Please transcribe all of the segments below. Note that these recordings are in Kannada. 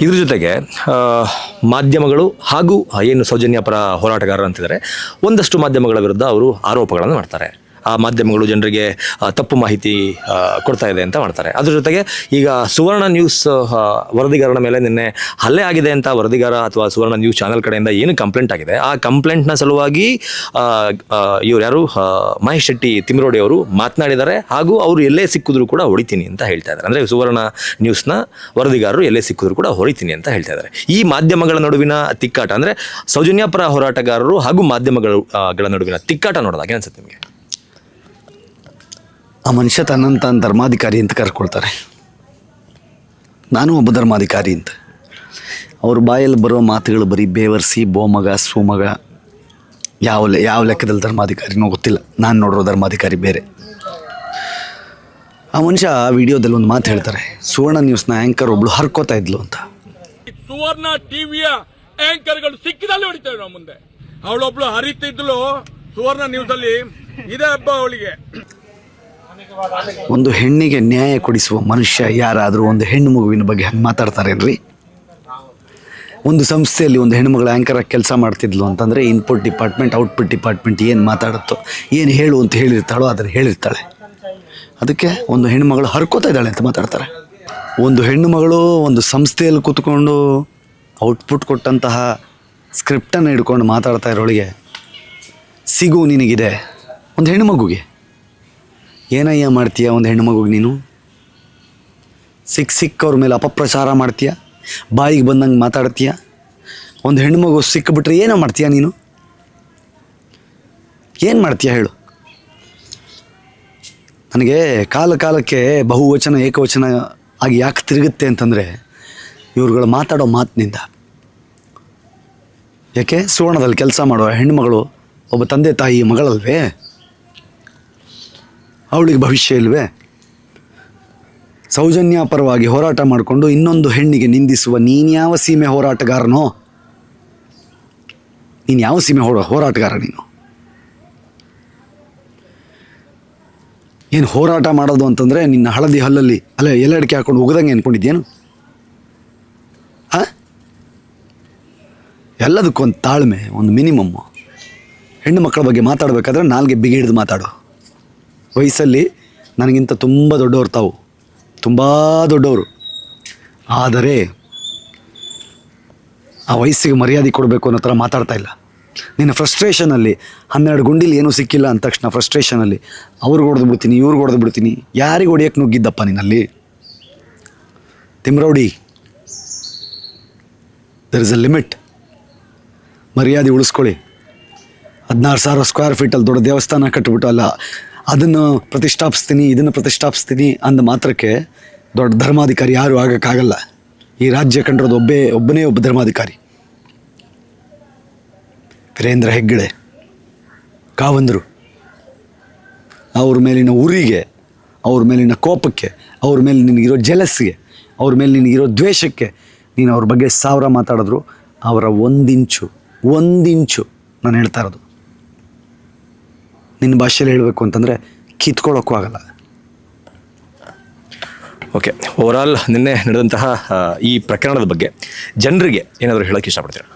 ಇದ್ರ ಜೊತೆಗೆ ಮಾಧ್ಯಮಗಳು ಹಾಗೂ ಏನು ಸೌಜನ್ಯ ಪರ ಹೋರಾಟಗಾರರು ಅಂತಿದ್ದಾರೆ, ಒಂದಷ್ಟು ಮಾಧ್ಯಮಗಳ ವಿರುದ್ಧ ಅವರು ಆರೋಪಗಳನ್ನು ಮಾಡ್ತಾರೆ. ಆ ಮಾಧ್ಯಮಗಳು ಜನರಿಗೆ ತಪ್ಪು ಮಾಹಿತಿ ಕೊಡ್ತಾ ಇದೆ ಅಂತ ಮಾಡ್ತಾರೆ. ಅದ್ರ ಜೊತೆಗೆ ಈಗ ಸುವರ್ಣ ನ್ಯೂಸ್ ವರದಿಗಾರನ ಮೇಲೆ ನಿನ್ನೆ ಹಲ್ಲೆ ಆಗಿದೆ ಅಂತ ವರದಿಗಾರ ಅಥವಾ ಸುವರ್ಣ ನ್ಯೂಸ್ ಚಾನೆಲ್ ಕಡೆಯಿಂದ ಏನು ಕಂಪ್ಲೇಂಟ್ ಆಗಿದೆ? ಆ ಕಂಪ್ಲೇಂಟ್ನ ಸಲುವಾಗಿ ಇವ್ರು ಯಾರು? ಮಹೇಶ್ ಶೆಟ್ಟಿ ತಿಮ್ರೋಡಿ ಅವರು ಮಾತನಾಡಿದ್ದಾರೆ ಹಾಗೂ ಅವರು ಎಲ್ಲೇ ಸಿಕ್ಕಿದ್ರು ಕೂಡ ಹೊಡಿತೀನಿ ಅಂತ ಹೇಳ್ತಾ ಇದ್ದಾರೆ. ಅಂದರೆ ಸುವರ್ಣ ನ್ಯೂಸ್ನ ವರದಿಗಾರರು ಎಲ್ಲೇ ಸಿಕ್ಕಿದ್ರು ಕೂಡ ಹೊಡಿತೀನಿ ಅಂತ ಹೇಳ್ತಾ ಇದ್ದಾರೆ. ಈ ಮಾಧ್ಯಮಗಳ ನಡುವಿನ ತಿಕ್ಕಾಟ ಅಂದರೆ ಸೌಜನ್ಯ ಪರ ಹೋರಾಟಗಾರರು ಹಾಗೂ ಮಾಧ್ಯಮಗಳು ನಡುವಿನ ತಿಕ್ಕಾಟ ನೋಡಿದಾಗ ಅನ್ಸುತ್ತೆ ನಿಮಗೆ. ಆ ಮನುಷ್ಯ ತನ್ನನ್ನು ತಾನು ಧರ್ಮಾಧಿಕಾರಿ ಅಂತ ಕರ್ಕೊಳ್ತಾರೆ. ನಾನು ಒಬ್ಬ ಧರ್ಮಾಧಿಕಾರಿ ಅಂತ. ಅವ್ರ ಬಾಯಲ್ಲಿ ಬರೋ ಮಾತುಗಳು ಬರೀ ಬೇವರ್ಸಿ, ಬೋಮಗ, ಸೋಮಗ, ಯಾವ ಯಾವ ಲೆಕ್ಕದಲ್ಲಿ ಧರ್ಮಾಧಿಕಾರಿನೂ ಗೊತ್ತಿಲ್ಲ. ನಾನು ನೋಡಿರೋ ಧರ್ಮಾಧಿಕಾರಿ ಬೇರೆ. ಆ ಮನುಷ್ಯ ಆ ವಿಡಿಯೋದಲ್ಲಿ ಒಂದು ಮಾತು ಹೇಳ್ತಾರೆ. ಸುವರ್ಣ ನ್ಯೂಸ್ನ ಆ್ಯಂಕರ್ ಒಬ್ಳು ಹರ್ಕೋತಾ ಇದ್ಲು ಅಂತ. ಸುವರ್ಣ ಟಿವಿಯ ಆ್ಯಂಕರ್ಗಳು ಸಿಕ್ಕಿದಲ್ಲಿ ಹೊಡಿತೇವೆ ನಾವು ಮುಂದೆ. ಅವಳೊಬ್ಳು ಹರಿತಿದ್ಲು ಸುವರ್ಣ ನ್ಯೂಸಲ್ಲಿ ಇದೇ ಹಬ್ಬ ಅವಳಿಗೆ. ಒಂದು ಹೆಣ್ಣಿಗೆ ನ್ಯಾಯ ಕೊಡಿಸುವ ಮನುಷ್ಯ ಯಾರಾದರೂ ಒಂದು ಹೆಣ್ಣು ಮಗುವಿನ ಬಗ್ಗೆ ಹಂಗೆ ಮಾತಾಡ್ತಾರೇನ್ರಿ? ಒಂದು ಸಂಸ್ಥೆಯಲ್ಲಿ ಒಂದು ಹೆಣ್ಣುಮಗಳ ಆ್ಯಂಕರ್ ಕೆಲಸ ಮಾಡ್ತಿದ್ಲು ಅಂತಂದರೆ ಇನ್ಪುಟ್ ಡಿಪಾರ್ಟ್ಮೆಂಟ್ ಔಟ್ಪುಟ್ ಡಿಪಾರ್ಟ್ಮೆಂಟ್ ಏನು ಮಾತಾಡುತ್ತೋ, ಏನು ಹೇಳು ಅಂತ ಹೇಳಿರ್ತಾಳೋ ಅದನ್ನು ಹೇಳಿರ್ತಾಳೆ. ಅದಕ್ಕೆ ಒಂದು ಹೆಣ್ಣುಮಗಳು ಹರ್ಕೋತಾ ಇದ್ದಾಳೆ ಅಂತ ಮಾತಾಡ್ತಾರೆ. ಒಂದು ಹೆಣ್ಣು ಮಗಳು ಒಂದು ಸಂಸ್ಥೆಯಲ್ಲಿ ಕೂತ್ಕೊಂಡು ಔಟ್ಪುಟ್ ಕೊಟ್ಟಂತಹ ಸ್ಕ್ರಿಪ್ಟನ್ನು ಹಿಡ್ಕೊಂಡು ಮಾತಾಡ್ತಾ ಇರೋಳಿಗೆ ಸಿಗು ನಿನಗಿದೆ ಒಂದು ಹೆಣ್ಣು ಮಗುಗೆ. ಏನಯ್ಯ ಮಾಡ್ತೀಯ ಒಂದು ಹೆಣ್ಣು ಮಗುಗೆ ನೀನು? ಸಿಕ್ಕ ಸಿಕ್ಕವ್ರ ಮೇಲೆ ಅಪಪ್ರಚಾರ ಮಾಡ್ತೀಯ? ಬಾಯಿಗೆ ಬಂದಂಗೆ ಮಾತಾಡ್ತೀಯ? ಒಂದು ಹೆಣ್ಣು ಮಗು ಸಿಕ್ಕಿಬಿಟ್ರೆ ಏನೋ ಮಾಡ್ತೀಯ ನೀನು? ಏನು ಮಾಡ್ತೀಯ ಹೇಳು? ನನಗೆ ಕಾಲ ಕಾಲಕ್ಕೆ ಬಹುವಚನ, ಏಕವಚನ ಆಗಿ ಯಾಕೆ ತಿರುಗುತ್ತೆ ಅಂತಂದರೆ ಇವ್ರುಗಳು ಮಾತಾಡೋ ಮಾತಿನಿಂದ. ಯಾಕೆ ಸುವರ್ಣದಲ್ಲಿ ಕೆಲಸ ಮಾಡುವ ಹೆಣ್ಣುಮಗಳು ಒಬ್ಬ ತಂದೆ ತಾಯಿ ಮಗಳಲ್ವೇ? ಅವಳಿಗೆ ಭವಿಷ್ಯ ಇಲ್ವೇ? ಸೌಜನ್ಯ ಪರವಾಗಿ ಹೋರಾಟ ಮಾಡಿಕೊಂಡು ಇನ್ನೊಂದು ಹೆಣ್ಣಿಗೆ ನಿಂದಿಸುವ ನೀನ್ಯಾವ ಸೀಮೆ ಹೋರಾಟಗಾರನೋ? ನೀನು ಯಾವ ಸೀಮೆ ಹೋರ ಹೋರಾಟಗಾರ ನೀನು? ಏನು ಹೋರಾಟ ಮಾಡೋದು ಅಂತಂದರೆ ನಿನ್ನ ಹಳದಿ ಹಲ್ಲಲ್ಲಿ, ಅಲ್ಲ ಎಲ್ಲಡಿಕೆ ಹಾಕೊಂಡು ಉಗ್ದಂಗೆ ಅಂದ್ಕೊಂಡಿದ್ದೇನು ಆ? ಎಲ್ಲದಕ್ಕೊಂದು ತಾಳ್ಮೆ, ಒಂದು ಮಿನಿಮಮ್ಮು. ಹೆಣ್ಣು ಮಕ್ಕಳ ಬಗ್ಗೆ ಮಾತಾಡಬೇಕಾದ್ರೆ ನಾಲ್ಗೆ ಬಿಗಿ ಹಿಡಿದು ಮಾತಾಡು. ವಯಸ್ಸಲ್ಲಿ ನನಗಿಂತ ತುಂಬ ದೊಡ್ಡವರು ತಾವು. ತುಂಬ ದೊಡ್ಡವರು. ಆದರೆ ಆ ವಯಸ್ಸಿಗೆ ಮರ್ಯಾದೆ ಕೊಡಬೇಕು ಅನ್ನೋ ಥರ ಮಾತಾಡ್ತಾ ಇಲ್ಲ. ನಿನ್ನ ಫ್ರಸ್ಟ್ರೇಷನಲ್ಲಿ ಹನ್ನೆರಡು ಗುಂಡಿಲಿ ಏನೂ ಸಿಕ್ಕಿಲ್ಲ ಅಂದ ತಕ್ಷಣ ಫ್ರಸ್ಟ್ರೇಷನಲ್ಲಿ ಅವ್ರಿಗೆ ಹೊಡೆದು ಬಿಡ್ತೀನಿ, ಇವ್ರಿಗೆ ಹೊಡೆದು ಬಿಡ್ತೀನಿ, ಯಾರಿಗೆ ಹೊಡಿಯಕ್ಕೆ ನುಗ್ಗಿದ್ದಪ್ಪ ನಿನ್ನಲ್ಲಿ? Thimarodi there is a limit ಮರ್ಯಾದೆ ಉಳಿಸ್ಕೊಳ್ಳಿ. ಹದಿನಾರು ಸಾವಿರ ಸ್ಕ್ವೇರ್ ಫೀಟಲ್ಲಿ ದೊಡ್ಡ ದೇವಸ್ಥಾನ ಕಟ್ಟಿಬಿಟ್ಟು ಅಲ್ಲ ಅದನ್ನು ಪ್ರತಿಷ್ಠಾಪಿಸ್ತೀನಿ, ಇದನ್ನು ಪ್ರತಿಷ್ಠಾಪಿಸ್ತೀನಿ ಅಂದ ಮಾತ್ರಕ್ಕೆ ದೊಡ್ಡ ಧರ್ಮಾಧಿಕಾರಿ ಯಾರೂ ಆಗೋಕ್ಕಾಗಲ್ಲ. ಈ ರಾಜ್ಯ ಕಂಡ್ರದ್ದು ಒಬ್ಬೇ, ಒಬ್ಬನೇ ಒಬ್ಬ ಧರ್ಮಾಧಿಕಾರಿ. ವೀರೇಂದ್ರ ಹೆಗ್ಗಡೆ, ಕಾವಂದರು, ಅವ್ರ ಮೇಲಿನ ಉರಿಗೆ, ಅವ್ರ ಮೇಲಿನ ಕೋಪಕ್ಕೆ, ಅವ್ರ ಮೇಲೆ ನಿನಗಿರೋ ಜಲಸ್ಸಿಗೆ, ಅವ್ರ ಮೇಲೆ ನಿನಗಿರೋ ದ್ವೇಷಕ್ಕೆ ನೀನು ಅವ್ರ ಬಗ್ಗೆ ಸಾವಿರ ಮಾತಾಡಿದ್ರು. ಅವರ ಒಂದಿಂಚು ಒಂದಿಂಚು ನಾನು ಹೇಳ್ತಾ ಇರೋದು. ನಿನ್ನ ಭಾಷೆಯಲ್ಲಿ ಹೇಳಬೇಕು ಅಂತಂದರೆ ಕಿತ್ಕೊಳ್ಳೋಕ್ಕೂ ಆಗಲ್ಲ. ಓಕೆ ಓವರಾಲ್ ನಿನ್ನೆ ನಡೆದಂತಹ ಈ ಪ್ರಕರಣದ ಬಗ್ಗೆ ಜನರಿಗೆ ಏನಾದರೂ ಹೇಳೋಕೆ ಇಷ್ಟಪಡ್ತೀರಾ?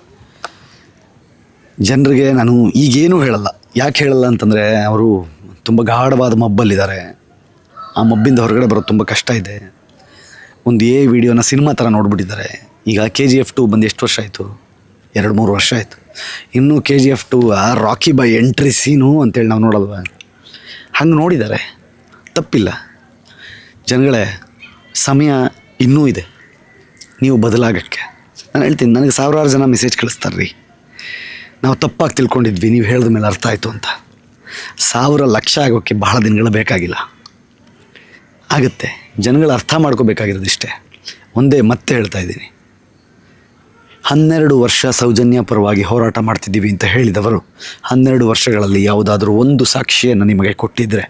ಜನರಿಗೆ ನಾನು ಈಗೇನು ಹೇಳಲ್ಲ. ಯಾಕೆ ಹೇಳಲ್ಲ ಅಂತಂದರೆ ಅವರು ತುಂಬ ಗಾಢವಾದ ಮಬ್ಬಲ್ಲಿದ್ದಾರೆ. ಆ ಮಬ್ಬಿಂದ ಹೊರಗಡೆ ಬರೋದು ತುಂಬ ಕಷ್ಟ ಇದೆ. ಒಂದು ಎ ವಿಡಿಯೋನ ಸಿನಿಮಾ ಥರ ನೋಡ್ಬಿಟ್ಟಿದ್ದಾರೆ. ಈಗ ಕೆ ಜಿ ಎಫ್ ಟು ಬಂದು ಎಷ್ಟು ವರ್ಷ ಆಯಿತು? ಎರಡು ಮೂರು ವರ್ಷ ಆಯಿತು. ಇನ್ನೂ ಕೆ ಜಿ ಎಫ್ ಟು ಆ ರಾಕಿ ಬೈ ಎಂಟ್ರಿ ಸೀನು ಅಂತೇಳಿ ನಾವು ನೋಡಲ್ವ? ಹಂಗೆ ನೋಡಿದ್ದಾರೆ ತಪ್ಪಿಲ್ಲ. ಜನಗಳೇ, ಸಮಯ ಇನ್ನೂ ಇದೆ. ನೀವು ಬದಲಾಗಕ್ಕೆ. ನಾನು ಹೇಳ್ತೀನಿ, ನನಗೆ ಸಾವಿರಾರು ಜನ ಮೆಸೇಜ್ ಕಳಿಸ್ತಾರೆ ರೀ ನಾವು ತಪ್ಪಾಗಿ ತಿಳ್ಕೊಂಡಿದ್ವಿ, ನೀವು ಹೇಳಿದ ಮೇಲೆ ಅರ್ಥ ಆಯಿತು ಅಂತ. ಸಾವಿರ ಲಕ್ಷ ಆಗೋಕ್ಕೆ ಬಹಳ ದಿನಗಳು ಬೇಕಾಗಿಲ್ಲ. ಆಗುತ್ತೆ. ಜನಗಳು ಅರ್ಥ ಮಾಡ್ಕೋಬೇಕಾಗಿರೋದಿಷ್ಟೇ. ಒಂದೇ ಮತ್ತೆ ಹೇಳ್ತಾ ಇದ್ದೀನಿ. ಹನ್ನೆರಡು ವರ್ಷ ಸೌಜನ್ಯ ಪರವಾಗಿ ಹೋರಾಟ ಮಾಡ್ತಿದ್ದೀವಿ ಅಂತ ಹೇಳಿದವರು, ಹನ್ನೆರಡು ವರ್ಷಗಳಲ್ಲಿ ಯಾವುದಾದ್ರೂ ಒಂದು ಸಾಕ್ಷಿಯನ್ನು ನಿಮಗೆ ಕೊಟ್ಟಿದ್ದರೆ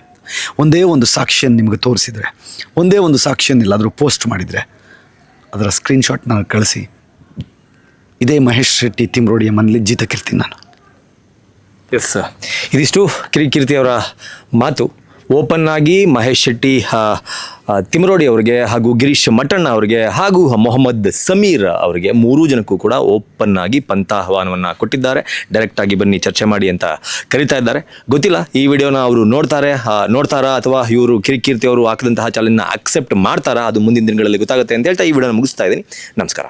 ಒಂದೇ ಒಂದು ಸಾಕ್ಷಿಯನ್ನು ನಿಮಗೆ ತೋರಿಸಿದರೆ, ಒಂದೇ ಒಂದು ಸಾಕ್ಷಿಯನ್ನು ಎಲ್ಲಾದರೂ ಪೋಸ್ಟ್ ಮಾಡಿದರೆ, ಅದರ ಸ್ಕ್ರೀನ್ಶಾಟ್ ನನಗೆ ಕಳಿಸಿ. ಇದೇ ಮಹೇಶ್ ಶೆಟ್ಟಿ ತಿಮ್ರೋಡಿಯ ಮನೇಲಿ ಜೀತಕ್ಕಿರ್ತೀನಿ ನಾನು. ಎಸ್ ಸರ್ ಇದಿಷ್ಟು ಕಿರಿಕಿರ್ತಿ ಅವರ ಮಾತು. ಓಪನ್ ಆಗಿ ಮಹೇಶ್ ಶೆಟ್ಟಿ ತಿಮರೋಡಿ ಅವರಿಗೆ ಹಾಗೂ ಗಿರೀಶ್ ಮಟಣ್ಣ ಅವರಿಗೆ ಹಾಗೂ ಮೊಹಮ್ಮದ್ ಸಮೀರ್ ಅವರಿಗೆ ಮೂರೂ ಜನಕ್ಕೂ ಕೂಡ ಓಪನ್ ಆಗಿ ಪಂಥಾಹ್ವಾನವನ್ನು ಕೊಟ್ಟಿದ್ದಾರೆ. ಡೈರೆಕ್ಟ್ ಆಗಿ ಬನ್ನಿ, ಚರ್ಚೆ ಮಾಡಿ ಅಂತ ಕರಿತಾ ಇದ್ದಾರೆ. ಗೊತ್ತಿಲ್ಲ, ಈ ವಿಡಿಯೋನ ಅವರು ನೋಡ್ತಾರೆ ನೋಡ್ತಾರಾ ಅಥವಾ ಇವರು ಕಿರಿಕೀರ್ತಿ ಅವರು ಹಾಕಿದಂತಹ ಚಾಲೆಂಜ್ನ ಅಕ್ಸೆಪ್ಟ್ ಮಾಡ್ತಾರಾ? ಅದು ಮುಂದಿನ ದಿನಗಳಲ್ಲಿ ಗೊತ್ತಾಗುತ್ತೆ ಅಂತ ಹೇಳ್ತಾ ಈ ವಿಡಿಯೋನ ಮುಗಿಸ್ತಾ ಇದ್ದೀನಿ. ನಮಸ್ಕಾರ.